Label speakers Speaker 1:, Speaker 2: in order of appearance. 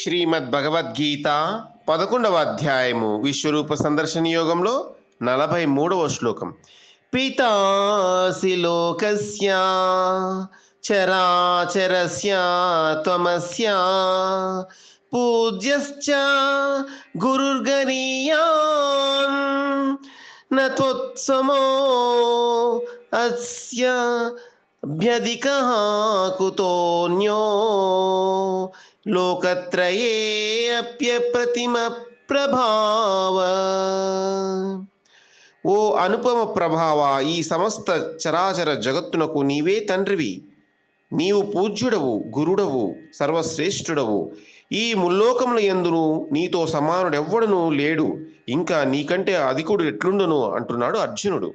Speaker 1: శ్రీమద్ భగవద్గీత పదకొండవ అధ్యాయము విశ్వరూప సందర్శన యోగంలో నలభై మూడవ శ్లోకం. పితాసి లోకస్య చరాచరస్య త్వమస్య పూజ్యశ్చ గురుర్గరీయాన్ నత్వత్సమో అస్య అభ్యధికः కుతోన్యో లోకత్రయే అప్యప్రతిమ ప్రభావ ఓ అనుపమ ప్రభావ ఈ సమస్త చరాచర జగత్తునకు నీవే తండ్రివి. నీవు పూజ్యుడవు గురుడవు సర్వశ్రేష్ఠుడవు. ఈ ముల్లోకముల ఎందును నీతో సమానుడెవ్వడును లేడు. ఇంకా నీకంటే అధికుడు ఎట్లుండును అంటున్నాడు అర్జునుడు.